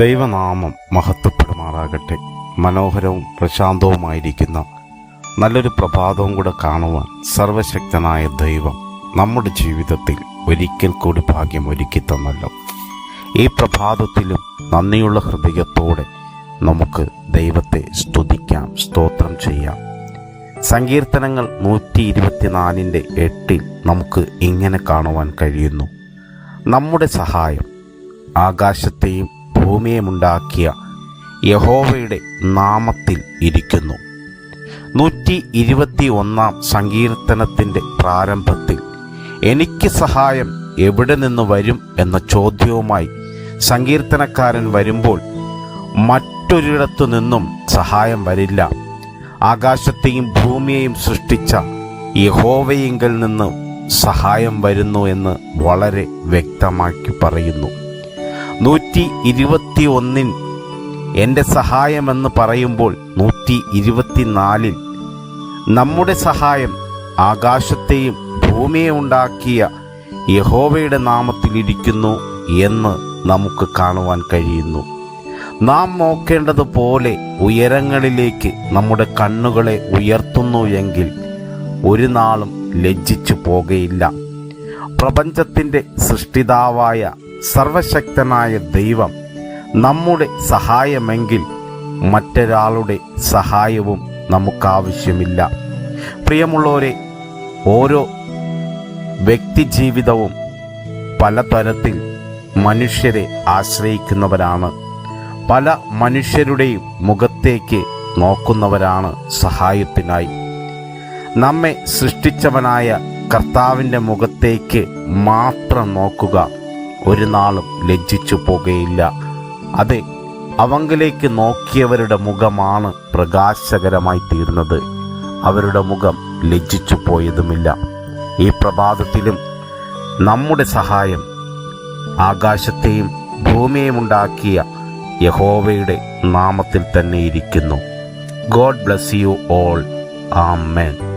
ദൈവനാമം മഹത്വപ്പെടുമാറാകട്ടെ. മനോഹരവും പ്രശാന്തവുമായിരിക്കുന്ന നല്ലൊരു പ്രഭാതവും കൂടെ കാണുവാൻ സർവശക്തനായ ദൈവം നമ്മുടെ ജീവിതത്തിൽ ഒരിക്കൽ കൂടി ഭാഗ്യം ഒരുക്കി തന്നല്ലോ. ഈ പ്രഭാതത്തിലും നന്ദിയുള്ള ഹൃദയത്തോടെ നമുക്ക് ദൈവത്തെ സ്തുതിക്കാം സ്തോത്രം ചെയ്യാം. സങ്കീർത്തനങ്ങൾ നൂറ്റി ഇരുപത്തിനാലിന്റെ എട്ടിൽ നമുക്ക് ഇങ്ങനെ കാണുവാൻ കഴിയുന്നു. നമ്മുടെ സഹായം ആകാശത്തെയും ഭൂമിയുമുണ്ടാക്കിയ യഹോവയുടെ നാമത്തിൽ ഇരിക്കുന്നു. നൂറ്റി ഇരുപത്തി ഒന്നാം സങ്കീർത്തനത്തിന്റെ പ്രാരംഭത്തിൽ എനിക്ക് സഹായം എവിടെ നിന്ന് വരും എന്ന ചോദ്യവുമായി സങ്കീർത്തനക്കാരൻ വരുമ്പോൾ മറ്റൊരിടത്തു നിന്നും സഹായം വരില്ല. ആകാശത്തെയും ഭൂമിയെയും സൃഷ്ടിച്ച യഹോവയെങ്കിൽ നിന്ന് സഹായം വരുന്നു എന്ന് വളരെ വ്യക്തമാക്കി പറയുന്നു. നൂറ്റി ഇരുപത്തി ഒന്നിൽ എന്റെ സഹായമെന്ന് പറയുമ്പോൾ നൂറ്റി ഇരുപത്തിനാലിൽ നമ്മുടെ സഹായം ആകാശത്തെയും ഭൂമിയെ ഉണ്ടാക്കിയ യഹോവയുടെ നാമത്തിലിരിക്കുന്നു എന്ന് നമുക്ക് കാണുവാൻ കഴിയുന്നു. നാം നോക്കേണ്ടതുപോലെ ഉയരങ്ങളിലേക്ക് നമ്മുടെ കണ്ണുകളെ ഉയർത്തുന്നു എങ്കിൽ ഒരു നാളും ലജ്ജിച്ചു പോകയില്ല. പ്രപഞ്ചത്തിന്റെ സൃഷ്ടിതാവായ സർവശക്തനായ ദൈവം നമ്മുടെ സഹായമെങ്കിൽ മറ്റൊരാളുടെ സഹായവും നമുക്കാവശ്യമില്ല. പ്രിയമുള്ളവരെ ഓരോ വ്യക്തിജീവിതവും പലതരത്തിൽ മനുഷ്യരെ ആശ്രയിക്കുന്നവരാണ്. പല മനുഷ്യരുടെയും മുഖത്തേക്ക് നോക്കുന്നവരാണ് സഹായത്തിനായി. നമ്മെ സൃഷ്ടിച്ചവനായ കർത്താവിന്റെ മുഖത്തേക്ക് മാത്രം നോക്കുക. ഒരു നാളും ലജ്ജിച്ചു പോകുകയില്ല. അതെ അവങ്കിലേക്ക് നോക്കിയവരുടെ മുഖമാണ് പ്രകാശകരമായി തീർന്നത്. അവരുടെ മുഖം ലജ്ജിച്ചു പോയതുമില്ല. ഈ പ്രഭാതത്തിലും നമ്മുടെ സഹായം ആകാശത്തെയും ഭൂമിയെയും ഉണ്ടാക്കിയ യഹോവയുടെ നാമത്തിൽ തന്നെ ഇരിക്കുന്നു. God bless you all. Amen.